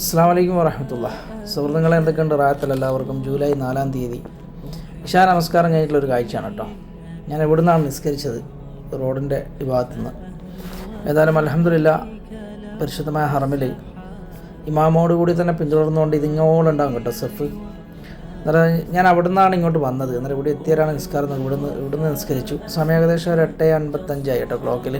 അസ്സാം വലൈക്കും വാഹമത്തുള്ള സുഹൃത്തുക്കളെ എന്തൊക്കെയുണ്ട് റായത്തിൽ എല്ലാവർക്കും ജൂലൈ നാലാം തീയതി. ഇഷാ നമസ്കാരം കഴിഞ്ഞിട്ടുള്ള ഒരു കാഴ്ചയാണ് കേട്ടോ. ഞാൻ എവിടെ നിന്നാണ് നിസ്കരിച്ചത്? റോഡിന്റെ വിഭാഗത്തു നിന്ന് ഏതായാലും അലഹമില്ല പരിശുദ്ധമായ ഹറമിൽ ഇമാമോട് കൂടി തന്നെ പിന്തുടർന്നുകൊണ്ട് ഇതിങ്ങോളം ഉണ്ടാകും കേട്ടോ സെഫ്. അന്നേരം ഞാൻ അവിടെ നിന്നാണ് ഇങ്ങോട്ട് വന്നത്. അന്നേരം ഇവിടെ എത്തിയാലാണ് നിസ്കാരം. ഇവിടുന്ന് ഇവിടുന്ന് നിസ്കരിച്ചു. സമയം ഏകദേശം ഒരു എട്ട് അൻപത്തഞ്ചായി കേട്ടോ ക്ലോക്കിൽ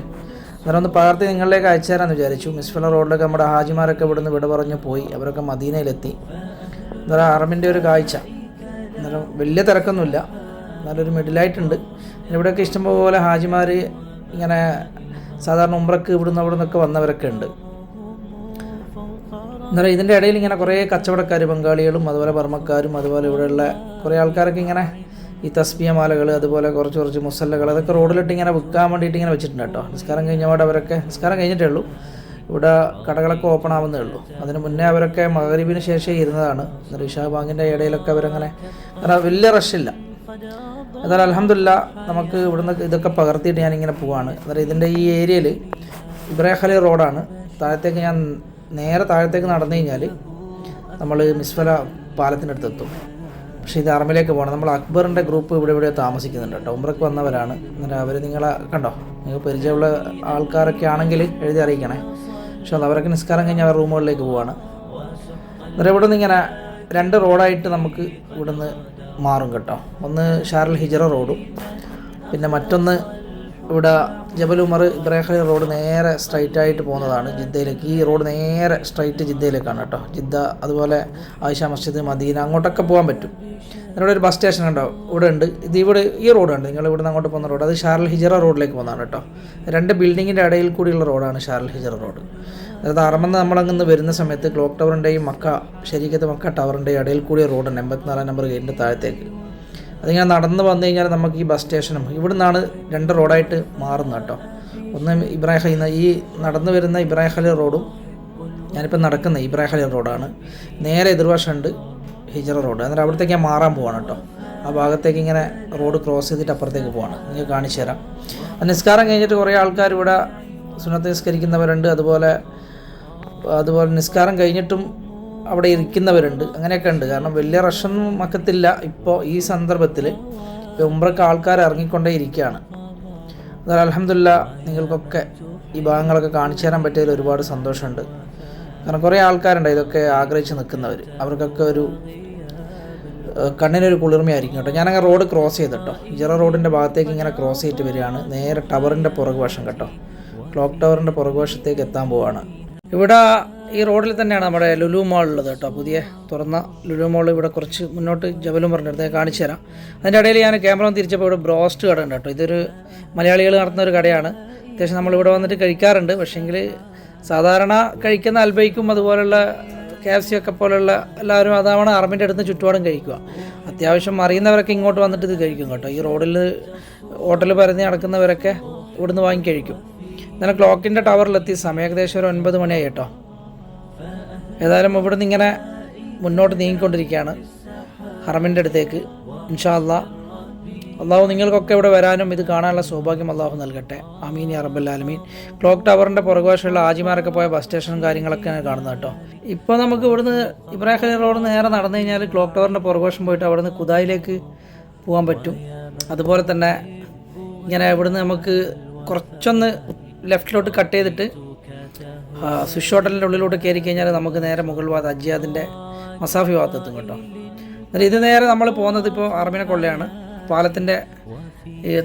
അന്നേരം ഒന്ന് പകർത്തി നിങ്ങളിലേക്ക് അയച്ചുതരാമെന്ന് വിചാരിച്ചു. മിസ്ഫല റോഡിലൊക്കെ നമ്മുടെ ഹാജിമാരൊക്കെ ഇവിടുന്ന് വിട പറഞ്ഞു പോയി. അവരൊക്കെ മദീനയിലെത്തി. അന്നേരം അറബിന്റെ ഒരു കാഴ്ച. അന്നേരം വലിയ തിരക്കൊന്നുമില്ല. നല്ലൊരു മിഡിലായിട്ടുണ്ട്. ഇവിടെയൊക്കെ ഇഷ്ടംപോലെ ഹാജിമാർ ഇങ്ങനെ സാധാരണ ഉമ്രക്ക് ഇവിടുന്ന് അവിടെ നിന്നൊക്കെ വന്നവരൊക്കെ ഉണ്ട്. അന്നേരം ഇതിന്റെ ഇടയിൽ ഇങ്ങനെ കുറേ കച്ചവടക്കാർ ബംഗാളികളും അതുപോലെ ബർമ്മക്കാരും അതുപോലെ ഇവിടെയുള്ള കുറേ ആൾക്കാരൊക്കെ ഇങ്ങനെ ഈ തസ്ബിയ മാലകൾ അതുപോലെ കുറച്ച് കുറച്ച് മുസല്ലകൾ അതൊക്കെ റോഡിലിട്ട് ഇങ്ങനെ വിൽക്കാൻ വേണ്ടിയിട്ട് ഇങ്ങനെ വെച്ചിട്ടുണ്ട് കേട്ടോ. നിസ്കാരം കഴിഞ്ഞപാട് അവരൊക്കെ നിസ്കാരം കഴിഞ്ഞിട്ടേ ഉള്ളൂ. ഇവിടെ കടകളൊക്കെ ഓപ്പൺ ആവുന്നേ ഉള്ളൂ. അതിന് മുന്നേ അവരൊക്കെ മകരീബിന് ശേഷം ഇരുന്നതാണ്. റിഷാ ബാങ്കിന്റെ ഇടയിലൊക്കെ അവരങ്ങനെ കാരണം വലിയ റഷില്ല എന്നാൽ അലഹമില്ല നമുക്ക് ഇവിടുന്ന് ഇതൊക്കെ പകർത്തിയിട്ട് ഞാനിങ്ങനെ പോവാണ്. അന്നേരം ഇതിന്റെ ഈ ഏരിയയിൽ ഇബ്രാഹലി റോഡാണ്. താഴത്തേക്ക് ഞാൻ നേരെ താഴത്തേക്ക് നടന്നു കഴിഞ്ഞാൽ നമ്മൾ മിസ്ഫല എത്തും പക്ഷേ ഇത് അറമിലേക്ക് പോകണം. നമ്മൾ അക്ബറിന്റെ ഗ്രൂപ്പ് ഇവിടെ ഇവിടെ താമസിക്കുന്നുണ്ട്. കേട്ടോ ഉമ്രക്ക് വന്നവരാണ്. എന്നിട്ട് അവർ നിങ്ങളെ കണ്ടോ? നിങ്ങൾ പരിചയമുള്ള ആൾക്കാരൊക്കെ ആണെങ്കിൽ എഴുതി അറിയിക്കണേ. പക്ഷേ അവരൊക്കെ നിസ്കാരം കഴിഞ്ഞ് അവർ റൂമുകളിലേക്ക് പോവാണ്. എന്നിട്ട് ഇവിടെ നിന്ന് ഇങ്ങനെ രണ്ട് റോഡായിട്ട് നമുക്ക് ഇവിടുന്ന് മാറും കേട്ടോ. ഒന്ന് ഷാർൽ ഹിജറ റോഡും. പിന്നെ മറ്റൊന്ന് ഇവിടെ ജബൽ ഉമർ ഇബ്രാഹിം റോഡ് നേരെ സ്ട്രൈറ്റ് ആയിട്ട് പോകുന്നതാണ് ജിദ്ദയിലേക്ക്. ഈ റോഡ് നേരെ സ്ട്രൈറ്റ് ജിദ്ദയിലേക്കാണ് കേട്ടോ. ജിദ്ദ അതുപോലെ ആയിഷ മസ്ജിദ് മദീന അങ്ങോട്ടൊക്കെ പോകാൻ പറ്റും. ഇവിടെ ഒരു ബസ് സ്റ്റേഷൻ ഉണ്ടോ ഇവിടെ ഉണ്ട്. ഇത് ഇവിടെ ഈ റോഡ് ഉണ്ട്. നിങ്ങൾ ഇവിടെ നിന്ന് അങ്ങോട്ട് പോകുന്ന റോഡ് അത് ഷാർൽ ഹിജറ റോഡിലേക്ക് പോകുന്നതാണ് കേട്ടോ. രണ്ട് ബിൽഡിങ്ങിന്റെ ഇടയിൽ കൂടിയുള്ള റോഡാണ് ഷാർൽ ഹിജറ റോഡ്. അതായത് അറമെന്ന് നമ്മളങ്ങന്ന് വരുന്ന സമയത്ത് ക്ലോക്ക് ടവറിന്റെയും മക്ക ശരിക്കത്തെ മക്ക ടവറിന്റെയും ഇടയിൽ കൂടിയ റോഡുണ്ട് എൺപത്തിനാലാം നമ്പർ ഗേറ്റിന്റെ താഴത്തേക്ക്. അതിങ്ങനെ നടന്ന് വന്നു കഴിഞ്ഞാൽ നമുക്ക് ഈ ബസ് സ്റ്റേഷനും ഇവിടെ നിന്നാണ് രണ്ട് റോഡായിട്ട് മാറുന്നത് കേട്ടോ. ഒന്ന് ഇബ്രാഹിം ഈ നടന്നു വരുന്ന ഇബ്രാഹിം റോഡും ഞാനിപ്പോൾ നടക്കുന്ന ഇബ്രാഹിം റോഡാണ് നേരെ എതിർവശമുണ്ട് ഹിജറ റോഡ് അന്നേരം അവിടത്തേക്ക് ഞാൻ മാറാൻ പോവാണ് കേട്ടോ. ആ ഭാഗത്തേക്ക് ഇങ്ങനെ റോഡ് ക്രോസ് ചെയ്തിട്ട് അപ്പുറത്തേക്ക് പോവാണ്. നിങ്ങൾക്ക് കാണിച്ചു തരാം. നിസ്കാരം കഴിഞ്ഞിട്ട് കുറേ ആൾക്കാർ ഇവിടെ സുന്നത്ത് നിസ്കരിക്കുന്നവരുണ്ട്. അതുപോലെ അതുപോലെ നിസ്കാരം കഴിഞ്ഞിട്ടും അവിടെ ഇരിക്കുന്നവരുണ്ട്. അങ്ങനെയൊക്കെ ഉണ്ട്. കാരണം വലിയ റഷൊന്നും മക്കത്തില്ല. ഇപ്പോൾ ഈ സന്ദർഭത്തിൽ ഉമ്രക്ക് ആൾക്കാർ ഇറങ്ങിക്കൊണ്ടേ ഇരിക്കുകയാണ് എന്നാൽ അലഹമില്ല നിങ്ങൾക്കൊക്കെ ഈ ഭാഗങ്ങളൊക്കെ കാണിച്ചു തരാൻ പറ്റിയതിൽ ഒരുപാട് സന്തോഷമുണ്ട്. കാരണം കുറേ ആൾക്കാരുണ്ട്. ഇതൊക്കെ ആഗ്രഹിച്ച് നിൽക്കുന്നവർ അവർക്കൊക്കെ ഒരു കണ്ണിനൊരു കുളിർമയായിരിക്കും കേട്ടോ. ഞാനങ്ങനെ റോഡ് ക്രോസ് ചെയ്തിട്ടോ. ജിറ റോഡിന്റെ ഭാഗത്തേക്ക് ഇങ്ങനെ ക്രോസ് ചെയ്തിട്ട് വരികയാണ്. നേരെ ടവറിന്റെ പുറകുവശം കേട്ടോ. ക്ലോക്ക് ടവറിന്റെ പുറകുവശത്തേക്ക് എത്താൻ പോവാണ്. ഇവിടെ ഈ റോഡിൽ തന്നെയാണ് നമ്മുടെ ലുലു മാൾ ഉള്ളത് കേട്ടോ. പുതിയ തുറന്ന ലുലു മാൾ ഇവിടെ കുറച്ച് മുന്നോട്ട് ജബലും പറഞ്ഞെടുത്ത് കാണിച്ചു തരാം. അതിന്റെ ഇടയിൽ ഞാൻ ക്യാമറ തിരിച്ചപ്പോൾ ഇവിടെ ബ്രോസ്റ്റ് കട ഉണ്ട് കേട്ടോ. ഇതൊരു മലയാളികൾ നടത്തുന്ന ഒരു കടയാണ്. അത്യാവശ്യം നമ്മൾ ഇവിടെ വന്നിട്ട് കഴിക്കാറുണ്ട്. പക്ഷേങ്കിൽ സാധാരണ കഴിക്കുന്ന അൽബൈക്കും അതുപോലുള്ള കെ എഫ് സി ഒക്കെ പോലുള്ള എല്ലാവരും അതാണ് അറബിന്റെ അടുത്ത് ചുറ്റുപാടും കഴിക്കുക. അത്യാവശ്യം അറിയുന്നവരൊക്കെ ഇങ്ങോട്ട് വന്നിട്ട് ഇത് കഴിക്കും കേട്ടോ. ഈ റോഡിൽ ഹോട്ടൽ പരന്ന് നടക്കുന്നവരൊക്കെ ഇവിടുന്ന് വാങ്ങി കഴിക്കും. ഇന്നലെ ക്ലോക്കിന്റെ ടവറിലെത്തി. സമയം ഏകദേശം ഒരു ഒൻപത് മണിയായി കേട്ടോ. ഏതായാലും ഇവിടുന്ന് ഇങ്ങനെ മുന്നോട്ട് നീങ്ങിക്കൊണ്ടിരിക്കുകയാണ് ഹറമിന്റെ അടുത്തേക്ക്. ഇൻഷാ അല്ലാ അള്ളാഹു നിങ്ങൾക്കൊക്കെ ഇവിടെ വരാനും ഇത് കാണാനുള്ള സൗഭാഗ്യം അള്ളാഹു നൽകട്ടെ. അമീൻ അറബല്ലാലമീൻ ക്ലോക്ക് ടവറിന്റെ പുറകുവശമുള്ള ആജിമാരൊക്കെ പോയ ബസ് സ്റ്റേഷനും കാര്യങ്ങളൊക്കെയാണ് കാണുന്നത് കേട്ടോ. ഇപ്പോൾ നമുക്ക് ഇവിടുന്ന് ഇബ്രാഹിം റോഡ് നേരെ നടന്നു കഴിഞ്ഞാൽ ക്ലോക്ക് ടവറിന്റെ പുറകുവശം പോയിട്ട് അവിടുന്ന് കുതായിലേക്ക് പോകാൻ പറ്റും. അതുപോലെ തന്നെ ഇങ്ങനെ ഇവിടുന്ന് നമുക്ക് കുറച്ചൊന്ന് ലെഫ്റ്റിലോട്ട് കട്ട് ചെയ്തിട്ട് സ്വിഷ് ഹോട്ടലിന്റെ ഉള്ളിലോട്ട് കയറി കഴിഞ്ഞാൽ നമുക്ക് നേരെ മുകൾ ഭാഗത്ത് അജിയാദിന്റെ മസാഫി ഭാഗത്തെത്തും കേട്ടോ. എന്നാൽ ഇത് നേരെ നമ്മൾ പോകുന്നത് ഇപ്പോൾ അറബിനെ കൊള്ളയാണ്. പാലത്തിന്റെ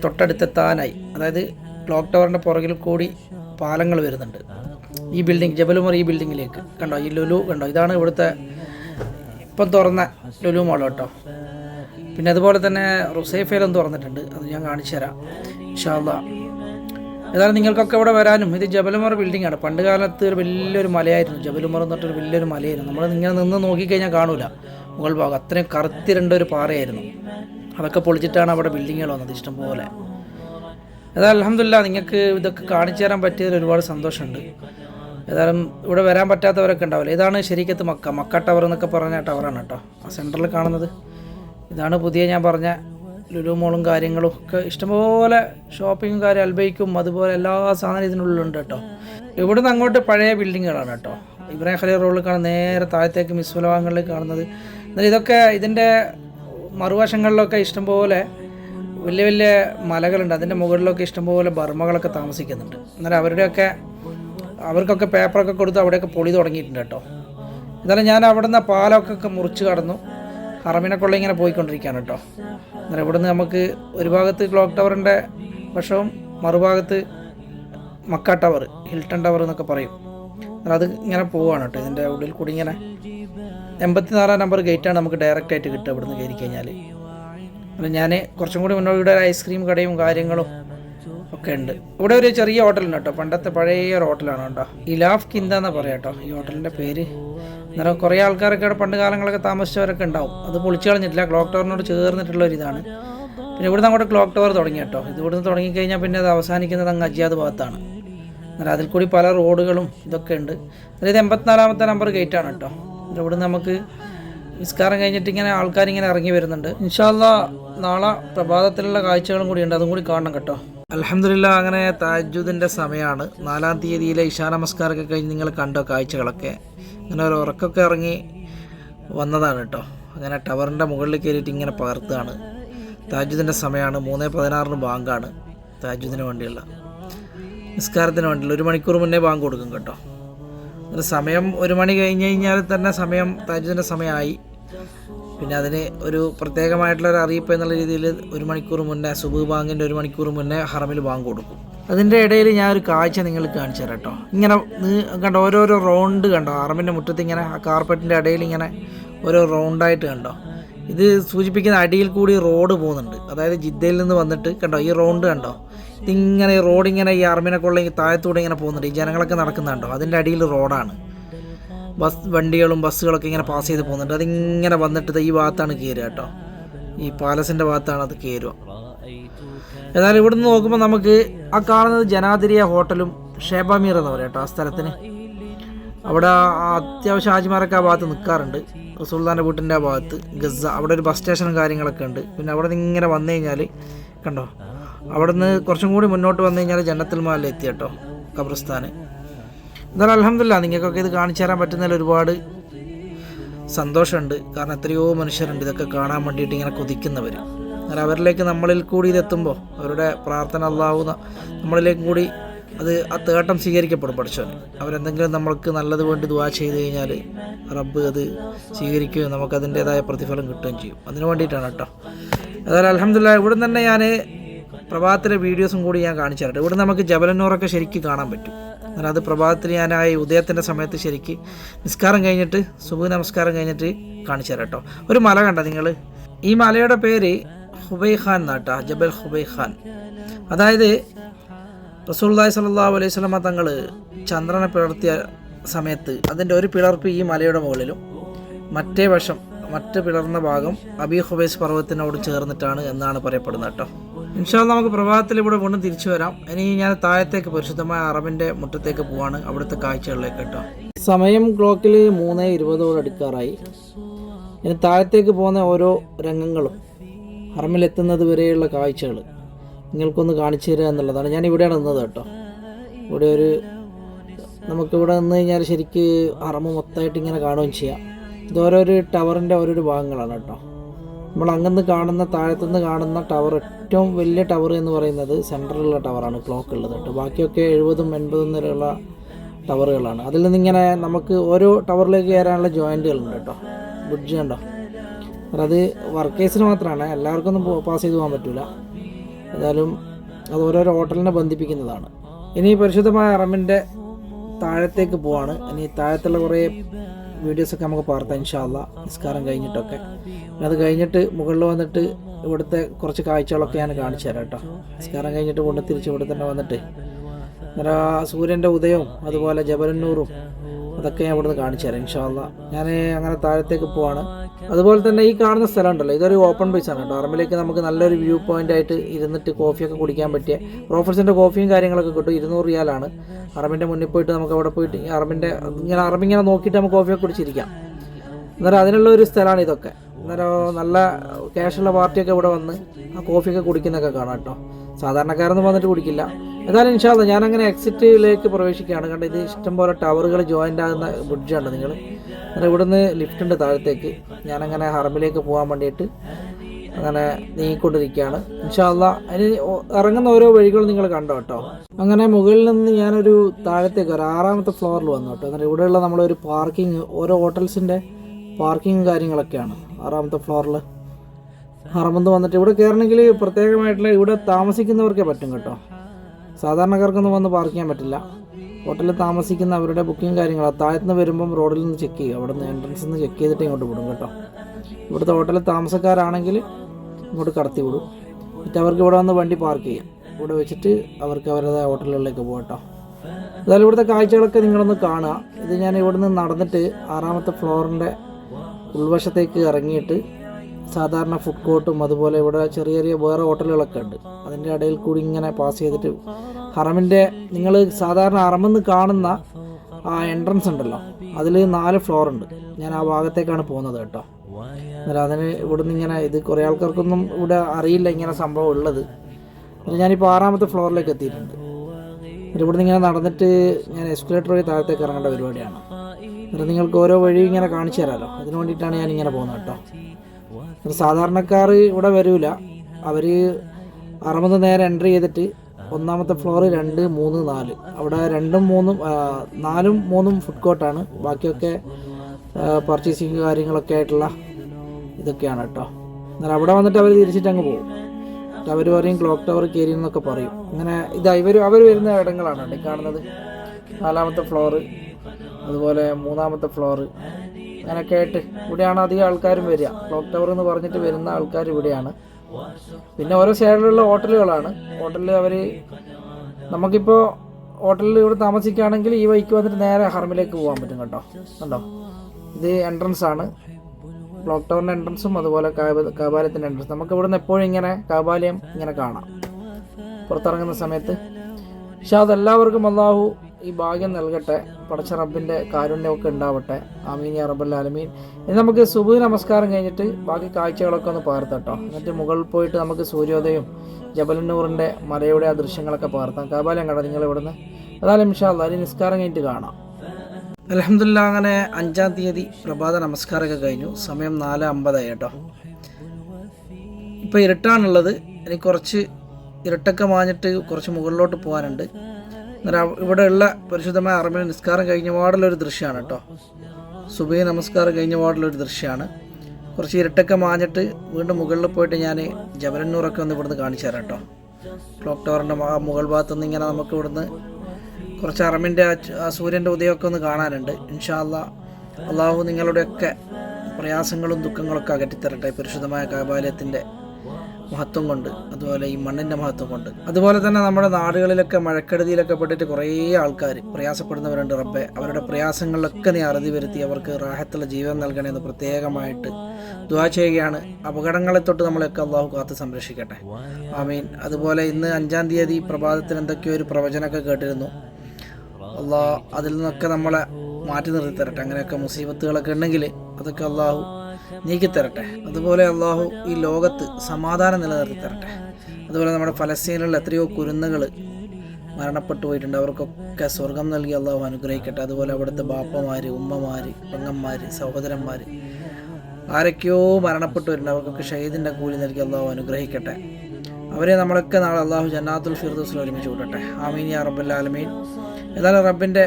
തൊട്ടടുത്തെത്താനായി. അതായത് ക്ലോക്ക് ടവറിന്റെ പുറകിൽ കൂടി പാലങ്ങൾ വരുന്നുണ്ട്. ഈ ബിൽഡിംഗ് ജബലുമർ ഈ ബിൽഡിങ്ങിലേക്ക് കണ്ടോ? ഈ ലുലു കണ്ടോ? ഇതാണ് ഇവിടുത്തെ ഇപ്പം തുറന്ന ലുലു മോൾ കേട്ടോ. പിന്നെ അതുപോലെ തന്നെ റുസൈഫയിലും തുറന്നിട്ടുണ്ട്. അത് ഞാൻ കാണിച്ചു തരാം. ഇൻഷാല്ലാ ഏതായാലും നിങ്ങൾക്കൊക്കെ ഇവിടെ വരാനും. ഇത് ജബലുമർ ബിൽഡിംഗ് ആണ്. പണ്ട് കാലത്ത് ഒരു വലിയൊരു മലയായിരുന്നു. ജബലുമർ എന്ന് പറഞ്ഞൊരു വലിയൊരു മലയായിരുന്നു. നമ്മൾ ഇങ്ങനെ നിന്ന് നോക്കിക്കഴിഞ്ഞാൽ കാണൂല. മുകൾ ഭാഗം. അത്രയും കറുത്തിരണ്ട ഒരു പാറയായിരുന്നു. അതൊക്കെ പൊളിച്ചിട്ടാണ് അവിടെ ബിൽഡിങ്ങുകൾ വന്നത് ഇഷ്ടംപോലെ. ഏതായാലും അലഹമില്ല നിങ്ങൾക്ക് ഇതൊക്കെ കാണിച്ചു തരാൻ പറ്റിയതിൽ ഒരുപാട് സന്തോഷമുണ്ട്. ഏതായാലും ഇവിടെ വരാൻ പറ്റാത്തവരൊക്കെ ഉണ്ടാവില്ല? ഇതാണ് ശരിക്കത്ത് മക്ക. മക്ക ടവർ എന്നൊക്കെ പറഞ്ഞ ടവറാണ് കേട്ടോ. ആ സെന്ററിൽ കാണുന്നത്. ഇതാണ് പുതിയ ഞാൻ പറഞ്ഞ ലുലു മോളും കാര്യങ്ങളും ഒക്കെ ഇഷ്ടംപോലെ ഷോപ്പിങ്ങും കാര്യം അൽബൈക്കും അതുപോലെ എല്ലാ സാധനം ഇതിനുള്ളിലുണ്ട് കേട്ടോ. ഇവിടുന്ന് അങ്ങോട്ട് പഴയ ബിൽഡിങ്ങുകളാണ് കേട്ടോ. ഇബ്രാഹിം ഖലീൽ കാണുന്ന നേരെ താഴത്തേക്ക് മിസ്വലഭാഗങ്ങളിൽ കാണുന്നത്. എന്നാൽ ഇതൊക്കെ ഇതിന്റെ മറുവശങ്ങളിലൊക്കെ ഇഷ്ടംപോലെ വലിയ വലിയ മലകളുണ്ട്. അതിന്റെ മുകളിലൊക്കെ ഇഷ്ടംപോലെ ബർമകളൊക്കെ താമസിക്കുന്നുണ്ട്. എന്നാൽ അവരുടെയൊക്കെ അവർക്കൊക്കെ പേപ്പറൊക്കെ കൊടുത്ത് അവിടെയൊക്കെ പൊളി തുടങ്ങിയിട്ടുണ്ട് കേട്ടോ. എന്നാലും ഞാൻ അവിടുന്ന് പാലൊക്കെ മുറിച്ച് കടന്നു. ഹറമിനെ ഇങ്ങനെ പോയിക്കൊണ്ടിരിക്കുകയാണ് കേട്ടോ. അന്നേരം ഇവിടുന്ന് നമുക്ക് ഒരു ഭാഗത്ത് ക്ലോക്ക് ടവറിന്റെ വശവും മറുഭാഗത്ത് മക്ക ടവർ ഹിൽട്ടൺ ടവർ എന്നൊക്കെ പറയും. എന്നാൽ അത് ഇങ്ങനെ പോവുകയാണ് കേട്ടോ. ഇതിന്റെ ഉള്ളിൽ കൂടി ഇങ്ങനെ എൺപത്തി നാലാം നമ്പർ ഗേറ്റാണ് നമുക്ക് ഡയറക്റ്റ് ആയിട്ട് കിട്ടുക ഇവിടുന്ന് കയറി കഴിഞ്ഞാൽ. അല്ല ഞാൻ കുറച്ചും കൂടി മുന്നോട്ട് ഇവിടെ ഒരു ഐസ്ക്രീം കടയും കാര്യങ്ങളും ഒക്കെ ഉണ്ട്. ഇവിടെ ഒരു ചെറിയ ഹോട്ടലുണ്ട് കേട്ടോ. പണ്ടത്തെ പഴയ ഒരു ഹോട്ടലാണ് കേട്ടോ. ഇലാഫ് കിന്ത എന്നാ പറയാം കേട്ടോ. ഈ ഹോട്ടലിന്റെ പേര് അന്നേരം കുറേ ആൾക്കാരൊക്കെ അവിടെ പണ്ട് കാലങ്ങളൊക്കെ താമസിച്ചവരൊക്കെ ഉണ്ടാവും. അത് പൊളിച്ചു കളഞ്ഞിട്ടില്ല. ക്ലോക്ക് ടവറിനോട് ചേർന്നിട്ടുള്ള ഒരു ഇതാണ് പിന്നെ ഇവിടുന്ന് അങ്ങോട്ട് ക്ലോക്ക് ടവർ തുടങ്ങി കേട്ടോ. ഇത് ഇവിടുന്ന് തുടങ്ങിക്കഴിഞ്ഞാൽ പിന്നെ അത് അവസാനിക്കുന്നത് അങ്ങ് അജിയാദ് ഭാഗത്താണ്. അന്നേരം അതിൽ കൂടി പല റോഡുകളും ഇതൊക്കെ ഉണ്ട്. അതായത് എൺപത്തിനാലാമത്തെ നമ്പർ ഗേറ്റാണ് കേട്ടോ. ഇവിടുന്ന് നമുക്ക് നിസ്കാരം കഴിഞ്ഞിട്ട് ഇങ്ങനെ ആൾക്കാർ ഇങ്ങനെ ഇറങ്ങി വരുന്നുണ്ട്. ഇൻഷാല്ല നാളെ പ്രഭാതത്തിലുള്ള കാഴ്ചകളും കൂടി ഉണ്ട്. അതും കൂടി കാണണം കേട്ടോ. അലഹമില്ല അങ്ങനെ താജുദിന്റെ സമയമാണ് നാലാം തീയതിയിലെ ഇഷാ നമസ്കാരമൊക്കെ കഴിഞ്ഞ് നിങ്ങൾ കണ്ടോ കാഴ്ചകളൊക്കെ. അങ്ങനെ ഒരു ഉറക്കമൊക്കെ ഇറങ്ങി വന്നതാണ് കേട്ടോ. അങ്ങനെ ടവറിന്റെ മുകളിൽ കയറിയിട്ട് ഇങ്ങനെ പകർത്തുകയാണ്. താജുദിന്റെ സമയമാണ്. മൂന്ന് പതിനാറിന് ബാങ്കാണ് താജുദിന് വേണ്ടിയുള്ള. നിസ്കാരത്തിന് വേണ്ടിയുള്ള. ഒരു മണിക്കൂർ മുന്നേ ബാങ്ക് കൊടുക്കും കേട്ടോ. ഒരു സമയം ഒരു മണി കഴിഞ്ഞ് കഴിഞ്ഞാൽ തന്നെ സമയം താജുദിന്റെ സമയമായി. പിന്നെ അതിന് ഒരു പ്രത്യേകമായിട്ടുള്ള ഒരു അറിയിപ്പ് എന്നുള്ള രീതിയിൽ ഒരു മണിക്കൂർ മുന്നേ സുബു ബാങ്കിന്റെ ഒരു മണിക്കൂർ മുന്നേ ഹറമിൽ ബാങ്ക് കൊടുക്കും. അതിന്റെ ഇടയിൽ ഞാൻ ഒരു കാഴ്ച നിങ്ങൾ കാണിച്ചു തരാം കേട്ടോ. ഇങ്ങനെ കണ്ടോ ഓരോരോ റൗണ്ട് കണ്ടോ ആർമിന്റെ മുറ്റത്ത് ഇങ്ങനെ ആ കാർപ്പറ്റിന്റെ ഇടയിൽ ഇങ്ങനെ ഓരോ റൗണ്ടായിട്ട് കണ്ടോ. ഇത് സൂചിപ്പിക്കുന്ന അടിയിൽ കൂടി റോഡ് പോകുന്നുണ്ട്. അതായത് ജിദ്ദയിൽ നിന്ന് വന്നിട്ട് കണ്ടോ ഈ റൗണ്ട് കണ്ടോ. ഇതിങ്ങനെ ഈ റോഡ് ഇങ്ങനെ ഈ ആർമിനെ കൊള്ള താഴത്തൂടെ ഇങ്ങനെ പോകുന്നുണ്ട്. ഈ ജനങ്ങളൊക്കെ നടക്കുന്നുണ്ടോ അതിന്റെ അടിയിൽ റോഡാണ് ബസ് വണ്ടികളും ബസ്സുകളൊക്കെ ഇങ്ങനെ പാസ് ചെയ്ത് പോകുന്നുണ്ട്. അതിങ്ങനെ വന്നിട്ട് ഈ ഭാഗത്താണ് കയറുക കേട്ടോ. ഈ പാലസിന്റെ ഭാഗത്താണ് അത് കയറുക ഏതായാലും നിന്ന് നോക്കുമ്പോൾ നമുക്ക് ആ കാണുന്നത് ജനാതിരിയ ഹോട്ടലും ഷേബാമീർ എന്ന് പറയാം കേട്ടോ ആ സ്ഥലത്തിന്. അവിടെ അത്യാവശ്യം ഹാജിമാരൊക്കെ ആ ഭാഗത്ത് നിൽക്കാറുണ്ട് റസൂൽദാന്റെ വീട്ടിന്റെ ആ ഭാഗത്ത് ഗസ അവിടെ ഒരു ബസ് സ്റ്റേഷനും കാര്യങ്ങളൊക്കെ ഉണ്ട്. പിന്നെ അവിടെ നിന്ന് ഇങ്ങനെ വന്നു കഴിഞ്ഞാൽ കണ്ടോ? അവിടെ നിന്ന് കുറച്ചും കൂടി മുന്നോട്ട് വന്നു കഴിഞ്ഞാൽ ജന്നത്തിൽ മാലിൽ എത്തി കേട്ടോ ഖബർസ്ഥാന്. എന്നാലും അലഹമില്ല നിങ്ങൾക്കൊക്കെ ഇത് കാണിച്ചു തരാൻ പറ്റുന്നതിൽ ഒരുപാട് സന്തോഷമുണ്ട്. കാരണം എത്രയോ മനുഷ്യരുണ്ട് ഇതൊക്കെ കാണാൻ വേണ്ടിയിട്ട് ഇങ്ങനെ കൊതിക്കുന്നവർ എന്നാൽ അവരിലേക്ക് നമ്മളിൽ കൂടി ഇതെത്തുമ്പോൾ അവരുടെ പ്രാർത്ഥന അള്ളാവുന്ന നമ്മളിലേക്കും കൂടി അത് ആ തേട്ടം സ്വീകരിക്കപ്പെടും പഠിച്ചവൻ. അവരെന്തെങ്കിലും നമ്മൾക്ക് നല്ലത് വേണ്ടി ദുവാ ചെയ്ത് കഴിഞ്ഞാൽ റബ്ബ് അത് സ്വീകരിക്കുകയും നമുക്ക് അതിന്റേതായ പ്രതിഫലം കിട്ടുകയും ചെയ്യും. അതിന് വേണ്ടിയിട്ടാണ് കേട്ടോ. അതായത് അലഹമില്ല ഇവിടെ തന്നെ ഞാൻ പ്രഭാതത്തിലെ വീഡിയോസും കൂടി ഞാൻ കാണിച്ചു ഇവിടെ നമുക്ക് ജബലന്നൂറൊക്കെ ശരിക്കും കാണാൻ പറ്റും. എന്നാൽ അത് പ്രഭാതത്തിൽ ഞാൻ ആ ഉദയത്തിന്റെ സമയത്ത് ശരിക്ക് നിസ്കാരം കഴിഞ്ഞിട്ട് സുബു നമസ്കാരം കഴിഞ്ഞിട്ട് കാണിച്ചു തരാം കേട്ടോ. ഒരു മല കണ്ട നിങ്ങൾ? ഈ മലയുടെ പേര് ഹുബൈ ഖാൻ ജബൽ ഹുബൈ ഖാൻ അതായത് റസൂൽദായ് സല്ലാഹു അലൈഹി സ്വലമ തങ്ങൾ ചന്ദ്രനെ പിളർത്തിയ സമയത്ത് അതിന്റെ ഒരു പിളർപ്പ് ഈ മലയുടെ മുകളിലും മറ്റേ വശം മറ്റ് പിളർന്ന ഭാഗം അബി ഹുബൈസ് പർവതത്തിനോട് ചേർന്നിട്ടാണ് എന്നാണ് പറയപ്പെടുന്നത് കേട്ടോ. ഇൻഷാൽ നമുക്ക് പ്രഭാതത്തിൽ ഇവിടെ വീണ്ടും തിരിച്ചു വരാം. ഇനി ഞാൻ താഴത്തേക്ക് പരിശുദ്ധമായ അറബിന്റെ മുറ്റത്തേക്ക് പോവാണ് അവിടുത്തെ കാഴ്ചകളിലേക്ക് കേട്ടോ. സമയം ക്ലോക്കിൽ മൂന്ന് ഇരുപതോട് അടുക്കാറായി. ഇനി താഴത്തേക്ക് പോകുന്ന ഓരോ രംഗങ്ങളും ഹറമിലെത്തുന്നത് വരെയുള്ള കാഴ്ചകൾ നിങ്ങൾക്കൊന്ന് കാണിച്ചു തരിക എന്നുള്ളതാണ്. ഞാൻ ഇവിടെയാണ് നിന്നത് കേട്ടോ. ഇവിടെ ഒരു നമുക്കിവിടെ നിന്ന് കഴിഞ്ഞാൽ ശരിക്ക് ഹറമ് മൊത്തമായിട്ട് ഇങ്ങനെ കാണുകയും ചെയ്യാം. ഇത് ഓരോരു ടവറിന്റെ ഓരോരു ഭാഗങ്ങളാണ് കേട്ടോ. നമ്മൾ അങ്ങന്ന് കാണുന്ന താഴത്തുനിന്ന് കാണുന്ന ടവർ ഏറ്റവും വലിയ ടവർ എന്ന് പറയുന്നത് സെൻട്രലുള്ള ടവറാണ് ക്ലോക്ക് ഉള്ളത് കേട്ടോ. ബാക്കിയൊക്കെ എഴുപതും എൺപതും വരെയുള്ള ടവറുകളാണ്. അതിൽ നിന്നിങ്ങനെ നമുക്ക് ഓരോ ടവറിലേക്ക് കയറാനുള്ള ജോയിന്റുകളുണ്ട് കേട്ടോ. ബ്രിഡ്ജ് കണ്ടോ? അത് വർക്കേഴ്സിന് മാത്രമാണ് എല്ലാവർക്കും ഒന്നും പാസ് ചെയ്തു പോകാൻ പറ്റില്ല എന്തായാലും അത് ഓരോരോ ഹോട്ടലിനെ ബന്ധിപ്പിക്കുന്നതാണ്. ഇനി പരിശുദ്ധമായ അറമിന്റെ താഴത്തേക്ക് പോവാണ്. ഇനി താഴത്തുള്ള കുറേ വീഡിയോസൊക്കെ നമുക്ക് പാർത്താം ഇൻഷാല്ല നിസ്കാരം കഴിഞ്ഞിട്ടൊക്കെ. പിന്നെ അത് കഴിഞ്ഞിട്ട് മുകളിൽ വന്നിട്ട് ഇവിടുത്തെ കുറച്ച് കാഴ്ചകളൊക്കെ ഞാൻ കാണിച്ചു തരാം കേട്ടോ. നിസ്കാരം കഴിഞ്ഞിട്ട് കൊണ്ട് തിരിച്ച് ഇവിടെ തന്നെ വന്നിട്ട് അന്നേരം ആ സൂര്യന്റെ ഉദയവും അതുപോലെ ജബലന്നൂറും അതൊക്കെ ഞാൻ ഇവിടുന്ന് കാണിച്ചു തരാം ഇൻഷാല്ല ഞാൻ അങ്ങനെ താഴത്തേക്ക് പോവാണ്. അതുപോലെ തന്നെ ഈ കാണുന്ന സ്ഥലം ഉണ്ടല്ലോ ഇതൊരു ഓപ്പൺ ബേസ് ആണ് കേട്ടോ. അറമിലേക്ക് നമുക്ക് നല്ലൊരു വ്യൂ പോയിന്റ് ആയിട്ട് ഇരുന്നിട്ട് കോഫിയൊക്കെ കുടിക്കാൻ പറ്റിയ റോഫേഴ്സിന്റെ കോഫിയും കാര്യങ്ങളൊക്കെ കിട്ടും ഇരുന്നൂറ് റിയാലാണ്. അറബിന്റെ മുന്നിൽ പോയിട്ട് നമുക്ക് അവിടെ പോയിട്ട് അറബിന്റെ ഇങ്ങനെ അറബിങ്ങനെ നോക്കിയിട്ട് നമുക്ക് കോഫിയൊക്കെ കുടിച്ചിരിക്കാം. എന്നാലും അതിനുള്ള ഒരു സ്ഥലമാണ് ഇതൊക്കെ. അന്നേരം നല്ല ക്യാഷുള്ള പാർട്ടിയൊക്കെ ഇവിടെ വന്ന് ആ കോഫിയൊക്കെ കുടിക്കുന്നൊക്കെ കാണാം കേട്ടോ. സാധാരണക്കാരൊന്നും വന്നിട്ട് കുടിക്കില്ല. ഏതായാലും ഇൻഷാല്ല ഞാനങ്ങനെ എക്സിറ്റിലേക്ക് പ്രവേശിക്കുകയാണ്. കണ്ടത് ഇത് ഇഷ്ടംപോലെ ടവറുകൾ ജോയിന്റ് ആകുന്ന ബ്രിഡ്ജാണ് നിങ്ങൾ അന്നേരം ഇവിടുന്ന് ലിഫ്റ്റ് ഉണ്ട് താഴത്തേക്ക്. ഞാനങ്ങനെ ഹറമിലേക്ക് പോകാൻ വേണ്ടിയിട്ട് അങ്ങനെ നീങ്ങിക്കൊണ്ടിരിക്കുകയാണ്. ഇൻഷാല്ല അതിന് ഇറങ്ങുന്ന ഓരോ വഴികളും നിങ്ങൾ കണ്ടോ കേട്ടോ. അങ്ങനെ മുകളിൽ നിന്ന് ഞാനൊരു താഴത്തേക്ക് ഒരു ആറാമത്തെ ഫ്ലോറിൽ വന്നു കേട്ടോ. അന്നേരം ഇവിടെയുള്ള നമ്മളൊരു പാർക്കിംഗ് ഓരോ ഹോട്ടൽസിന്റെ പാർക്കിംഗ് കാര്യങ്ങളൊക്കെയാണ്. ആറാമത്തെ ഫ്ലോറിൽ ആറാമത് വന്നിട്ട് ഇവിടെ കയറണമെങ്കിൽ പ്രത്യേകമായിട്ടുള്ള ഇവിടെ താമസിക്കുന്നവർക്കേ പറ്റും കേട്ടോ. സാധാരണക്കാർക്കൊന്നും വന്ന് പാർക്ക് ചെയ്യാൻ പറ്റില്ല. ഹോട്ടലിൽ താമസിക്കുന്ന അവരുടെ ബുക്കിംഗ് കാര്യങ്ങൾ താഴത്ത് നിന്ന് വരുമ്പം റോഡിൽ നിന്ന് ചെക്ക് ചെയ്യുക. അവിടെ നിന്ന് എൻട്രൻസിൽ നിന്ന് ചെക്ക് ചെയ്തിട്ട് ഇങ്ങോട്ട് വിടും കേട്ടോ. ഇവിടുത്തെ ഹോട്ടലിൽ താമസക്കാരാണെങ്കിൽ ഇങ്ങോട്ട് കടത്തി വിടും. എന്നിട്ട് അവർക്ക് ഇവിടെ വന്ന് വണ്ടി പാർക്ക് ചെയ്യാം. ഇവിടെ വെച്ചിട്ട് അവർക്ക് അവരുടെ ഹോട്ടലുകളിലേക്ക് പോകാം കേട്ടോ. എന്തായാലും ഇവിടുത്തെ കാഴ്ചകളൊക്കെ നിങ്ങളൊന്ന് കാണുക. ഇത് ഞാൻ ഇവിടുന്ന് നടന്നിട്ട് ആറാമത്തെ ഫ്ലോറിന്റെ ഉൾവശത്തേക്ക് ഇറങ്ങിയിട്ട് സാധാരണ ഫുഡ് കോർട്ടും അതുപോലെ ഇവിടെ ചെറിയ ചെറിയ വേറെ ഹോട്ടലുകളൊക്കെ ഉണ്ട്. അതിന്റെ ഇടയിൽ കൂടി ഇങ്ങനെ പാസ് ചെയ്തിട്ട് ഹറമിന്റെ നിങ്ങൾ സാധാരണ ഹറമെന്ന് കാണുന്ന ആ എൻട്രൻസ് ഉണ്ടല്ലോ അതിൽ നാല് ഫ്ലോർ ഉണ്ട്. ഞാൻ ആ ഭാഗത്തേക്കാണ് പോകുന്നത് കേട്ടോ. അന്നേരം അതിന് ഇവിടുന്ന് ഇങ്ങനെ ഇത് കുറേ ആൾക്കാർക്കൊന്നും ഇവിടെ അറിയില്ല ഇങ്ങനെ സംഭവം ഉള്ളത്. ഞാനിപ്പോൾ ആറാമത്തെ ഫ്ലോറിലേക്ക് എത്തിയിട്ടുണ്ട്. ഇവിടുന്ന് ഇങ്ങനെ നടന്നിട്ട് ഞാൻ എസ്കലേറ്റർ വഴി താഴത്തേക്ക് ഇറങ്ങേണ്ട പരിപാടിയാണ്. എന്നിട്ട് നിങ്ങൾക്ക് ഓരോ വഴി ഇങ്ങനെ കാണിച്ചു തരാമല്ലോ അതിന് വേണ്ടിയിട്ടാണ് ഞാൻ ഇങ്ങനെ പോകുന്നത് കേട്ടോ. സാധാരണക്കാർ ഇവിടെ വരൂല. അവർ അറുപത് നേരം എൻട്രി ചെയ്തിട്ട് ഒന്നാമത്തെ ഫ്ലോർ രണ്ട് മൂന്ന് നാല്. അവിടെ രണ്ടും മൂന്നും നാലും മൂന്നും ഫുഡ് കോർട്ടാണ് ബാക്കിയൊക്കെ പർച്ചേസിങ് കാര്യങ്ങളൊക്കെ ആയിട്ടുള്ള ഇതൊക്കെയാണ് കേട്ടോ. എന്നാൽ അവിടെ വന്നിട്ട് അവർ തിരിച്ചിട്ട് അങ്ങ് പോകും. അവർ പറയും ക്ലോക്ക് ടവർ കയറി എന്നൊക്കെ പറയും. അങ്ങനെ ഇത് ഇവർ അവർ വരുന്ന ഇടങ്ങളാണ് കേട്ടോ കാണുന്നത്. നാലാമത്തെ ഫ്ലോറ് അതുപോലെ മൂന്നാമത്തെ ഫ്ലോറ് അങ്ങനെയൊക്കെ ആയിട്ട് ഇവിടെയാണ് അധികം ആൾക്കാരും വരിക. ക്ലോക്ക് ടവർ എന്ന് പറഞ്ഞിട്ട് വരുന്ന ആൾക്കാർ ഇവിടെയാണ്. പിന്നെ ഓരോ സൈഡിലുള്ള ഹോട്ടലുകളാണ് ഹോട്ടലിൽ അവർ നമുക്കിപ്പോൾ ഹോട്ടലിൽ ഇവിടെ താമസിക്കുകയാണെങ്കിൽ ഈ വഴിക്ക് വന്നിട്ട് നേരെ ഹർമിലേക്ക് പോകാൻ പറ്റും കേട്ടോ. കണ്ടോ? ഇത് എൻട്രൻസ് ആണ്. ക്ലോക്ക് ടവറിന്റെ എൻട്രൻസും അതുപോലെ കാബ- കാബാലയത്തിന്റെ എൻട്രൻസ് നമുക്ക് ഇവിടുന്ന് എപ്പോഴും ഇങ്ങനെ കാബാലയം ഇങ്ങനെ കാണാം. പുറത്തിറങ്ങുന്ന സമയത്ത്. പക്ഷെ അതെല്ലാവർക്കും അള്ളാഹു ഈ ഭാഗ്യം നൽകട്ടെ. പടച്ച റബ്ബിന്റെ കാരുണ്യമൊക്കെ ഉണ്ടാവട്ടെ. ആമീൻ യാ റബ്ബൽ ആലമീൻ. ഇനി നമുക്ക് സുബു നമസ്കാരം കഴിഞ്ഞിട്ട് ബാക്കി കാഴ്ചകളൊക്കെ ഒന്ന് പകർത്തട്ടോ എന്നിട്ട് മുകളിൽ പോയിട്ട് നമുക്ക് സൂര്യോദയം ജബലന്നൂറിന്റെ മലയുടെ ആ ദൃശ്യങ്ങളൊക്കെ പകർത്താം. കാബാലം കട നിങ്ങൾ ഇവിടുന്ന്? അതായത് ഇൻഷാല്ല അതിന് നിസ്കാരം കഴിഞ്ഞിട്ട് കാണാം. അലഹമില്ല അങ്ങനെ അഞ്ചാം തീയതി പ്രഭാത നമസ്കാരമൊക്കെ കഴിഞ്ഞു. സമയം നാല് അമ്പതായി കേട്ടോ. ഇപ്പോൾ ഇരുട്ടാണുള്ളത്. എനിക്ക് കുറച്ച് ഇരുട്ടൊക്കെ മാഞ്ഞിട്ട് കുറച്ച് മുകളിലോട്ട് പോകാനുണ്ട്. അന്നേരം ഇവിടെയുള്ള പരിശുദ്ധമായ അറബിന് നിസ്കാരം കഴിഞ്ഞ പാടുള്ളൊരു ദൃശ്യമാണ് കേട്ടോ. സുബൈ നമസ്കാരം കഴിഞ്ഞ പാടുള്ളൊരു ദൃശ്യമാണ്. കുറച്ച് ഇരുട്ടൊക്കെ മാഞ്ഞിട്ട് വീണ്ടും മുകളിൽ പോയിട്ട് ഞാൻ ജബലന്നൂറൊക്കെ ഒന്ന് ഇവിടുന്ന് കാണിച്ചു തരാം കേട്ടോ. ക്ലോക്ക് ടവറിന്റെ മുകൾ ഭാഗത്തുനിന്ന് ഇങ്ങനെ നമുക്ക് ഇവിടുന്ന് കുറച്ച് അറമിന്റെ ആ സൂര്യന്റെ ഉദയമൊക്കെ ഒന്ന് കാണാനുണ്ട്. ഇൻഷാല്ല അള്ളാഹു നിങ്ങളുടെയൊക്കെ പ്രയാസങ്ങളും ദുഃഖങ്ങളൊക്കെ അകറ്റിത്തരട്ടെ പരിശുദ്ധമായ കാബാലയത്തിന്റെ മഹത്വം കൊണ്ട് അതുപോലെ ഈ മണ്ണിന്റെ മഹത്വം കൊണ്ട്. അതുപോലെ തന്നെ നമ്മുടെ നാടുകളിലൊക്കെ മഴക്കെടുതിയിലൊക്കെ പെട്ടിട്ട് കുറേ ആൾക്കാർ പ്രയാസപ്പെടുന്നവരുണ്ട് റബ്ബെ. അവരുടെ പ്രയാസങ്ങളിലൊക്കെ നീ അറുതി വരുത്തി അവർക്ക് റാഹത്തുള്ള ജീവൻ നൽകണമെന്ന് പ്രത്യേകമായിട്ട് ദുവാ ചെയ്യുകയാണ്. അപകടങ്ങളെ തൊട്ട് നമ്മളെയൊക്കെ അള്ളാഹു കാത്ത് സംരക്ഷിക്കട്ടെ. ആമീൻ. അതുപോലെ ഇന്ന് അഞ്ചാം തീയതി പ്രഭാതത്തിൽ എന്തൊക്കെയോ ഒരു പ്രവചനമൊക്കെ കേട്ടിരുന്നു. അള്ളാഹ് അതിൽ നിന്നൊക്കെ നമ്മളെ മാറ്റി നിർത്തി തരട്ടെ. അങ്ങനെയൊക്കെ മുസീബത്തുകളൊക്കെ ഉണ്ടെങ്കിൽ അതൊക്കെ അള്ളാഹു നീക്കിത്തരട്ടെ. അതുപോലെ അള്ളാഹു ഈ ലോകത്ത് സമാധാനം നിലനിർത്തി തരട്ടെ അതുപോലെ നമ്മുടെ ഫലസ്തീനിലുള്ള എത്രയോ കുരുന്നുകൾ മരണപ്പെട്ടു പോയിട്ടുണ്ട്. അവർക്കൊക്കെ സ്വർഗം നൽകി അള്ളാഹു അനുഗ്രഹിക്കട്ടെ. അതുപോലെ അവിടുത്തെ ബാപ്പമാർ ഉമ്മമാർ പെങ്ങന്മാർ സഹോദരന്മാർ ആരൊക്കെയോ മരണപ്പെട്ടു വരുന്നുണ്ട്. അവർക്കൊക്കെ ഷഹീദിന്റെ കൂലി നൽകി അള്ളാഹു അനുഗ്രഹിക്കട്ടെ. അവരെ നമ്മളൊക്കെ നാളെ അള്ളാഹു ജന്നാത്തുൽ ഫിർദൂസിൽ ഒരുമിച്ച് വിടട്ടെ ആമീൻ യാ റബ്ബൽ ആലമീൻ. റബ്ബിന്റെ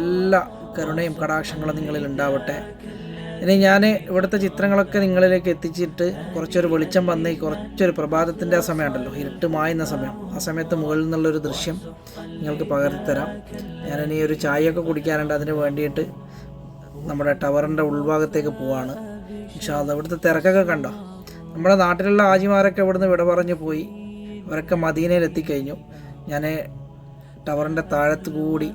എല്ലാ കരുണയും കടാക്ഷങ്ങളും നിങ്ങളിൽ ഉണ്ടാവട്ടെ. ഇനി ഞാൻ ഇവിടുത്തെ ചിത്രങ്ങളൊക്കെ നിങ്ങളിലേക്ക് എത്തിച്ചിട്ട് കുറച്ചൊരു വെളിച്ചം വന്ന് കുറച്ചൊരു പ്രഭാതത്തിന്റെ ആ സമയമുണ്ടല്ലോ ഇരുട്ട് മായുന്ന സമയം. ആ സമയത്ത് മുകളിൽ നിന്നുള്ളൊരു ദൃശ്യം നിങ്ങൾക്ക് പകർത്തിത്തരാം ഞാനിനി ഒരു ചായയൊക്കെ കുടിക്കാനുണ്ട് അതിന് വേണ്ടിയിട്ട് നമ്മുടെ ടവറിന്റെ ഉൾഭാഗത്തേക്ക് പോവാണ്. പക്ഷേ അത് അവിടുത്തെ തിരക്കൊക്കെ കണ്ടോ? നമ്മുടെ നാട്ടിലുള്ള ആജിമാരൊക്കെ ഇവിടുന്ന് വിട പറഞ്ഞു പോയി. അവരൊക്കെ മദീനയിൽ എത്തിക്കഴിഞ്ഞു ഞാൻ ടവറിന്റെ താഴത്ത് കൂടി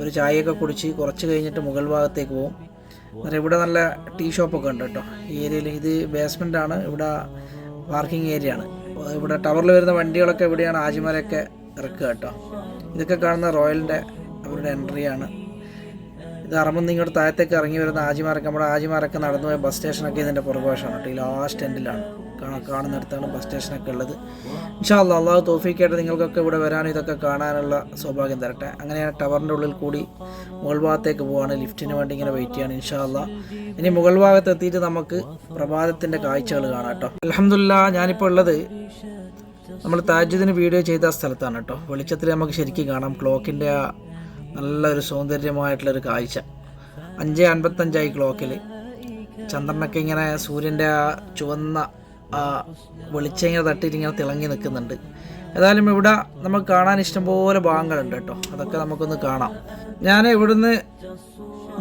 ഒരു ചായയൊക്കെ കുടിച്ച് കുറച്ച് കഴിഞ്ഞിട്ട് മുകൾ ഭാഗത്തേക്ക് പോകും അന്നേരം ഇവിടെ നല്ല ടീ ഷോപ്പൊക്കെ ഉണ്ട് കേട്ടോ. ഈ ഏരിയയിൽ ഇത് ബേസ്മെന്റ് ആണ് ഇവിടെ പാർക്കിംഗ് ഏരിയ ആണ്. ഇവിടെ ടവറിൽ വരുന്ന വണ്ടികളൊക്കെ ഇവിടെയാണ് ആജിമാരൊക്കെ ഇറക്കുക കേട്ടോ. ഇതൊക്കെ കാണുന്ന റോയലിന്റെ അവരുടെ എൻട്രി ആണ്. ഇത് അറമ്പ് ഇങ്ങോട്ട് താഴത്തേക്ക് ഇറങ്ങി വരുന്ന ആജിമാരൊക്കെ നമ്മുടെ ആജിമാരൊക്കെ നടന്നു പോയ ബസ് സ്റ്റേഷനൊക്കെ ഇതിന്റെ പുറകുവശമാണ് കേട്ടോ. ഈ ലാസ്റ്റ് എൻഡിലാണ് കാണുന്നിടത്താണ് ബസ് സ്റ്റേഷനൊക്കെ ഉള്ളത്. ഇൻഷാ അല്ലാ അള്ളാഹു തോഫിക്കായിട്ട് നിങ്ങൾക്കൊക്കെ ഇവിടെ വരാനും ഇതൊക്കെ കാണാനുള്ള സൗഭാഗ്യം തരട്ടെ. അങ്ങനെയാണ് ടവറിന്റെ ഉള്ളിൽ കൂടി മുകൾ ഭാഗത്തേക്ക് പോവാണ്. ലിഫ്റ്റിന് വേണ്ടി ഇങ്ങനെ വെയിറ്റ് ചെയ്യാണ് ഇൻഷാ അല്ലാ ഇനി മുകൾ ഭാഗത്ത് എത്തിയിട്ട് നമുക്ക് പ്രഭാതത്തിന്റെ കാഴ്ചകൾ കാണാം കേട്ടോ. അലഹമില്ല ഞാനിപ്പോൾ ഉള്ളത് നമ്മൾ താജ്യത്തിന് വീഡിയോ ചെയ്ത സ്ഥലത്താണ് കേട്ടോ. വെളിച്ചത്തിൽ നമുക്ക് ശരിക്കും കാണാം. ക്ലോക്കിന്റെ ആ നല്ലൊരു സൗന്ദര്യമായിട്ടുള്ളൊരു കാഴ്ച. അഞ്ച് അൻപത്തഞ്ചായി ക്ലോക്കിൽ ചന്ദ്രനൊക്കെ ഇങ്ങനെ സൂര്യന്റെ ആ ചുവന്ന ആ വെളിച്ചം ഇങ്ങനെ തട്ടിയിട്ട് തിളങ്ങി നിൽക്കുന്നുണ്ട്. ഏതായാലും ഇവിടെ നമുക്ക് കാണാൻ ഇഷ്ടംപോലെ ഭാഗങ്ങളുണ്ട് കേട്ടോ. അതൊക്കെ നമുക്കൊന്ന് കാണാം. ഞാൻ ഇവിടുന്ന്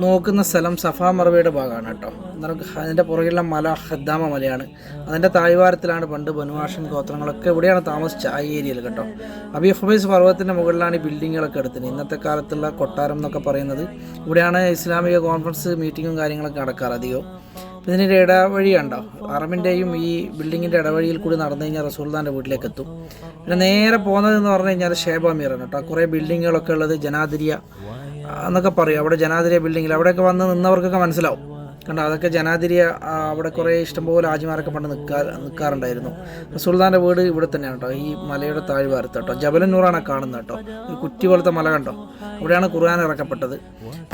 നോക്കുന്ന സ്ഥലം സഫാ മറവയുടെ ഭാഗമാണ് കേട്ടോ. നമുക്ക് അതിന്റെ പുറകിലുള്ള മല ഹദ്ദാമ മലയാണ്. അതിന്റെ താഴ്വാരത്തിലാണ് പണ്ട് ബനുവാഷൻ ഗോത്രങ്ങളൊക്കെ ഇവിടെയാണ് താമസിച്ച ആ ഏരിയയിൽ കേട്ടോ. അബി ഹുബൈസ് പർവതത്തിന്റെ മുകളിലാണ് ഈ ബിൽഡിങ്ങുകളൊക്കെ എടുത്തത് ഇന്നത്തെ കാലത്തുള്ള കൊട്ടാരം എന്നൊക്കെ പറയുന്നത് ഇവിടെയാണ് ഇസ്ലാമിക കോൺഫറൻസ് മീറ്റിങ്ങും കാര്യങ്ങളൊക്കെ നടക്കാറ് അധികവും. ഇതിന്റെ ഇടവഴി ഉണ്ടോ അറമിന്റെയും ഈ ബിൽഡിങ്ങിന്റെ ഇടവഴിയിൽ കൂടി നടന്നു കഴിഞ്ഞാൽ റസൂൽദാന്റെ വീട്ടിലേക്ക് എത്തും. പിന്നെ നേരെ പോകുന്നതെന്ന് പറഞ്ഞു കഴിഞ്ഞാൽ ഷേബ മീറാണ് കേട്ടോ. കുറേ ബിൽഡിങ്ങുകളൊക്കെ ഉള്ളത് ജനാതിരിയ എന്നൊക്കെ പറയും. അവിടെ ജനാതിരിയ ബിൽഡിങ്ങിൽ അവിടെയൊക്കെ വന്ന് നിന്നവർക്കൊക്കെ മനസ്സിലാവും. കണ്ടോ അതൊക്കെ ജനാതിരിയ അവിടെ കുറേ ഇഷ്ടംപോലെ ആജിമാരൊക്കെ പണ്ട് നിൽക്കാ നിൽക്കാറുണ്ടായിരുന്നു സുൽത്താന്റെ വീട് ഇവിടെ തന്നെയാണ് കേട്ടോ ഈ മലയുടെ താഴ്വാരത്ത് കേട്ടോ. ജബലന്നൂറാണ് കാണുന്നത് കേട്ടോ. ഒരു കുറ്റി പോലത്തെ മല കണ്ടോ? അവിടെയാണ് ഖുർആൻ ഇറക്കപ്പെട്ടത്.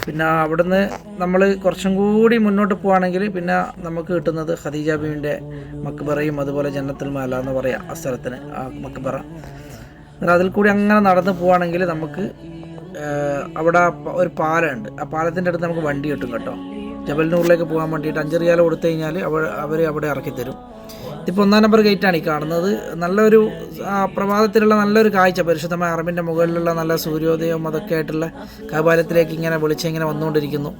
പിന്നെ അവിടുന്ന് നമ്മൾ കുറച്ചും കൂടി മുന്നോട്ട് പോവുകയാണെങ്കിൽ പിന്നെ നമുക്ക് കിട്ടുന്നത് ഖദീജ ബീവിന്റെ മക്ബറയും അതുപോലെ ജന്നത്തുൽ മല എന്ന് പറയാം ആ സ്ഥലത്തിന് ആ മക്ബറ. എന്നാൽ അതിൽ കൂടി അങ്ങനെ നടന്ന് പോവുകയാണെങ്കിൽ നമുക്ക് അവിടെ ഒരു പാലമുണ്ട് ആ പാലത്തിന്റെ അടുത്ത് നമുക്ക് വണ്ടി കിട്ടും കേട്ടോ. ജബൽനൂറിലേക്ക് പോകാൻ വേണ്ടിയിട്ട് അഞ്ച് റിയാൽ കൊടുത്തു കഴിഞ്ഞാൽ അവർ അവർ അവിടെ ഇറക്കി തരും ഇതിപ്പോൾ ഒന്നാം നമ്പർ ഗേറ്റാണ് ഈ കാണുന്നത്. നല്ലൊരു പ്രഭാതത്തിലുള്ള നല്ലൊരു കാഴ്ച. പരിശുദ്ധമായ അറബിന്റെ മുകളിലുള്ള നല്ല സൂര്യോദയവും അതൊക്കെ ആയിട്ടുള്ള കപാലത്തിലേക്ക് ഇങ്ങനെ വിളിച്ച് ഇങ്ങനെ വന്നുകൊണ്ടിരിക്കുന്നു.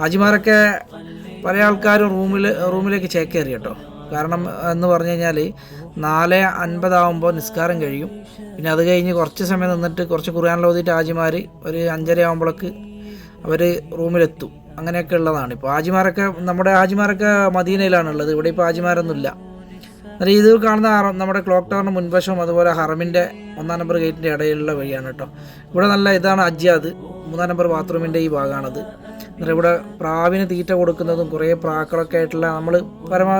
ഹാജിമാരൊക്കെ പല ആൾക്കാരും റൂമിൽ റൂമിലേക്ക് ചേക്കേറി കേട്ടോ. കാരണം എന്ന് പറഞ്ഞു കഴിഞ്ഞാൽ നാല് അൻപതാവുമ്പോൾ നിസ്കാരം കഴിയും. പിന്നെ അത് കഴിഞ്ഞ് കുറച്ച് സമയം നിന്നിട്ട് കുറച്ച് ഖുർആൻ ഓതിയിട്ട് ഹാജിമാർ ഒരു അഞ്ചര ആകുമ്പോഴേക്ക് അവർ റൂമിലെത്തും. അങ്ങനെയൊക്കെ ഉള്ളതാണ് ഇപ്പോൾ ആജിമാരൊക്കെ നമ്മുടെ ഹാജിമാരൊക്കെ മദീനയിലാണുള്ളത്. ഇവിടെ ഇപ്പോൾ ആജിമാരൊന്നുമില്ല. എന്നാൽ ഇത് കാണുന്ന നമ്മുടെ ക്ലോക്ക് ടവറിന് മുൻവശം അതുപോലെ ഹറമിന്റെ ഒന്നാം നമ്പർ ഗേറ്റിന്റെ ഇടയിലുള്ള വഴിയാണ് കേട്ടോ. ഇവിടെ നല്ല ഇതാണ് അജ്യാദ്. മൂന്നാം നമ്പർ ബാത്റൂമിന്റെ ഈ ഭാഗമാണത്. എന്നിട്ട് ഇവിടെ പ്രാവിന് തീറ്റ കൊടുക്കുന്നതും കുറേ പ്രാക്കളൊക്കെ ആയിട്ടുള്ള നമ്മൾ പരമാ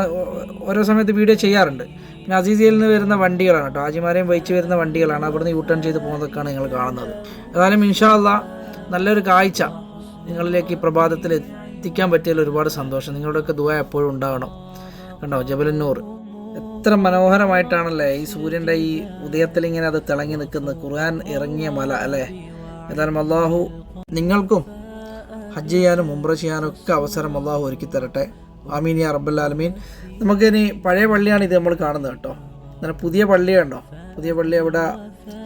ഓരോ സമയത്ത് വീഡിയോ ചെയ്യാറുണ്ട്. പിന്നെ അസീസിയയിൽ നിന്ന് വരുന്ന വണ്ടികളാണ് കേട്ടോ. ആജിമാരെയും വഹിച്ച് വരുന്ന വണ്ടികളാണ്. അവിടുന്ന് യൂ ടേൺ ചെയ്ത് പോകുന്നതൊക്കെയാണ് നിങ്ങൾ കാണുന്നത്. ഏതായാലും ഇൻഷാല്ല നല്ലൊരു കാഴ്ച. നിങ്ങളിലേക്ക് ഈ പ്രഭാതത്തിൽ എത്തിക്കാൻ പറ്റിയതിൽ ഒരുപാട് സന്തോഷം. നിങ്ങളുടെയൊക്കെ ദുവ എപ്പോഴും ഉണ്ടാവണം. കണ്ടോ? ജബലന്നൂർ. എത്ര മനോഹരമായിട്ടാണല്ലേ ഈ സൂര്യന്റെ ഈ ഉദയത്തിൽ ഇങ്ങനെ അത് തിളങ്ങി നിൽക്കുന്ന ഖുർആൻ ഇറങ്ങിയ മല അല്ലേ? ഏതായാലും അള്ളാഹു നിങ്ങൾക്കും ഹജ്ജ് ചെയ്യാനും ഉംറ ചെയ്യാനും ഒക്കെ അവസരം അള്ളാഹു ഒരുക്കി തരട്ടെ. ആമീൻ യാ റബ്ബല്ലാലമീൻ നമുക്കിനി പഴയ പള്ളിയാണ് ഇത് നമ്മൾ കാണുന്നത് കേട്ടോ. എന്നാൽ പുതിയ പള്ളിയുണ്ടോ? പുതിയ പള്ളി അവിടെ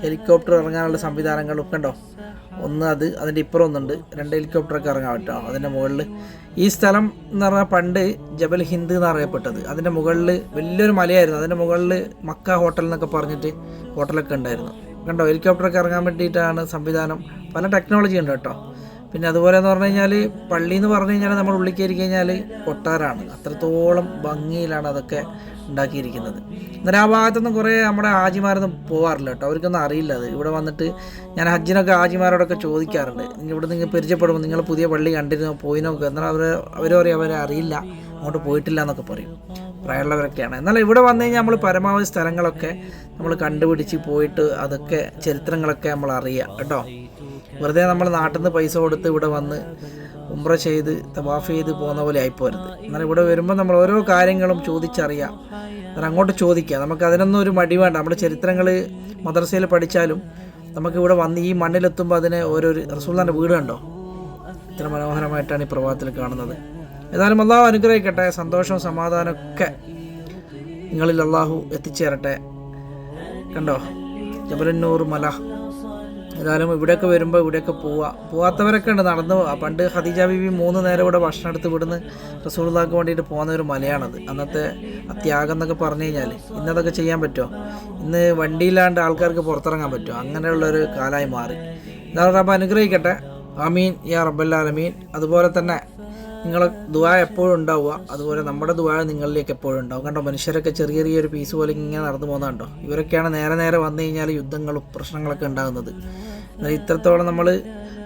ഹെലികോപ്റ്റർ ഇറങ്ങാനുള്ള സംവിധാനങ്ങളൊക്കെ ഉണ്ടോ? ഒന്ന് അത് അതിന്റെ ഇപ്പുറം ഒന്നുണ്ട്. രണ്ട് ഹെലികോപ്റ്ററൊക്കെ ഇറങ്ങാൻ പറ്റുമോ അതിന്റെ മുകളിൽ ഈ സ്ഥലം എന്ന് പറഞ്ഞാൽ പണ്ട് ജബൽ ഹിന്ദ് എന്ന് അറിയപ്പെട്ടത്. അതിന്റെ മുകളിൽ വലിയൊരു മലയായിരുന്നു. അതിന്റെ മുകളിൽ മക്ക ഹോട്ടൽ എന്നൊക്കെ പറഞ്ഞിട്ട് ഹോട്ടലൊക്കെ ഉണ്ടായിരുന്നു. കണ്ടോ? ഹെലികോപ്റ്ററൊക്കെ ഇറങ്ങാൻ വേണ്ടിയിട്ടാണ് സംവിധാനം. പല ടെക്നോളജി ഉണ്ട് കേട്ടോ. പിന്നെ അതുപോലെ എന്ന് പറഞ്ഞു കഴിഞ്ഞാൽ പള്ളി എന്ന് പറഞ്ഞു കഴിഞ്ഞാൽ നമ്മൾ ഉള്ളിൽ കയറി കഴിഞ്ഞാൽ കൊട്ടാരാണ്. അത്രത്തോളം ഭംഗിയിലാണ് അതൊക്കെ ഉണ്ടാക്കിയിരിക്കുന്നത്. എന്നാൽ ആ ഭാഗത്തുനിന്ന് കുറേ നമ്മുടെ ഹാജിമാരൊന്നും പോകാറില്ല കേട്ടോ. അവർക്കൊന്നും അറിയില്ല അത്. ഇവിടെ വന്നിട്ട് ഞാൻ ഹജ്ജിനൊക്കെ ഹാജിമാരോടൊക്കെ ചോദിക്കാറുണ്ട്. ഇവിടെ നിങ്ങൾ പരിചയപ്പെടുമ്പോൾ നിങ്ങൾ പുതിയ പള്ളി കണ്ടിരുന്നോ? പോയി നോക്കുക എന്നാൽ അവർ അവരോ അറിയാം അവരെ അറിയില്ല. അങ്ങോട്ട് പോയിട്ടില്ല എന്നൊക്കെ പറയും. പ്രായമുള്ളവരൊക്കെയാണ്. എന്നാൽ ഇവിടെ വന്നു കഴിഞ്ഞാൽ നമ്മൾ പരമാവധി സ്ഥലങ്ങളൊക്കെ നമ്മൾ കണ്ടുപിടിച്ച് പോയിട്ട് അതൊക്കെ ചരിത്രങ്ങളൊക്കെ നമ്മൾ അറിയുക കേട്ടോ? വെറുതെ നമ്മൾ നാട്ടിൽ നിന്ന് പൈസ കൊടുത്ത് ഇവിടെ വന്ന് ഉംറ ചെയ്ത് തവാഫ് ചെയ്ത് പോകുന്ന പോലെ ആയിപ്പോരുത്. എന്നാൽ ഇവിടെ വരുമ്പോൾ നമ്മൾ ഓരോ കാര്യങ്ങളും ചോദിച്ചറിയാം. എന്നാൽ അങ്ങോട്ട് ചോദിക്കുക നമുക്ക് അതിനൊന്നും ഒരു മടി വേണ്ട. നമ്മുടെ ചരിത്രങ്ങൾ മദ്രസയിൽ പഠിച്ചാലും നമുക്ക് ഇവിടെ വന്ന് ഈ മണ്ണിലെത്തുമ്പോൾ അതിന് ഓരോ റസൂള്ളാന്റെ വീട് കണ്ടോ? ഇത്ര മനോഹരമായിട്ടാണ് ഈ പ്രഭാതത്തിൽ കാണുന്നത്. ഏതായാലും അള്ളാഹു അനുഗ്രഹിക്കട്ടെ. സന്തോഷവും സമാധാനവും ഒക്കെ നിങ്ങളിൽ അള്ളാഹു എത്തിച്ചേരട്ടെ. കണ്ടോ? ജബലന്നൂർ മല ഏതായാലും ഇവിടെയൊക്കെ വരുമ്പോൾ ഇവിടെയൊക്കെ പോവുക പോവാത്തവരൊക്കെ ഉണ്ട്. നടന്ന്. പണ്ട് ഖദീജ ബീവി മൂന്ന് നേരം ഇവിടെ ഭക്ഷണം എടുത്ത് ഇവിടുന്ന് റസൂള്ളാക്ക് വേണ്ടിയിട്ട് പോകുന്ന ഒരു മലയാണത്. അന്നത്തെ ത്യാഗം എന്നൊക്കെ പറഞ്ഞു കഴിഞ്ഞാൽ ഇന്നതൊക്കെ ചെയ്യാൻ പറ്റുമോ? ഇന്ന് വണ്ടിയില്ലാണ്ട് ആൾക്കാർക്ക് പുറത്തിറങ്ങാൻ പറ്റുമോ? അങ്ങനെയുള്ളൊരു കാലമായി മാറി. എന്താ റബ്ബ് അനുഗ്രഹിക്കട്ടെ. അമീൻ യാ റബ്ബല്ലാലമീൻ അതുപോലെ തന്നെ നിങ്ങളെ ദുആ എപ്പോഴും ഉണ്ടാവുക. അതുപോലെ നമ്മുടെ ദുവാ നിങ്ങളിലേക്ക് എപ്പോഴും ഉണ്ടാവും. കണ്ടോ മനുഷ്യരൊക്കെ ചെറിയ ചെറിയൊരു പീസ് പോലെ ഇങ്ങനെ നടന്നു പോകുന്നുണ്ടോ ഇവരൊക്കെയാണ് നേരെ നേരെ വന്നു കഴിഞ്ഞാൽ യുദ്ധങ്ങളും പ്രശ്നങ്ങളൊക്കെ ഉണ്ടാകുന്നത്. എന്നാൽ ഇത്രത്തോളം നമ്മൾ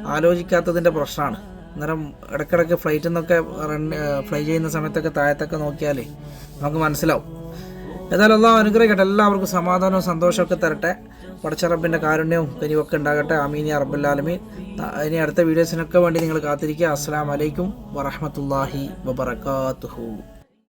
ആലോചിക്കാത്തതിന്റെ പ്രശ്നമാണ്. അന്നേരം ഇടയ്ക്കിടയ്ക്ക് ഫ്ലൈറ്റിൽ നിന്നൊക്കെ റൺ ഫ്ലൈ ചെയ്യുന്ന സമയത്തൊക്കെ താഴത്തൊക്കെ നോക്കിയാലേ നമുക്ക് മനസ്സിലാവും. ഏതായാലും അനുഗ്രഹിക്കട്ടെ. എല്ലാവർക്കും സമാധാനവും സന്തോഷമൊക്കെ തരട്ടെ. പടച്ചറബിന്റെ കാരുണ്യവും കനിവൊക്കെ ഉണ്ടാകട്ടെ. അമീനി അറബുല്ലാലമീൻ ഇനി അടുത്ത വീഡിയോസിനൊക്കെ വേണ്ടി നിങ്ങൾ കാത്തിരിക്കുക. അസ്സാം വലൈക്കും വറഹമത്തല്ലാഹി വബർക്കാത്തുഹു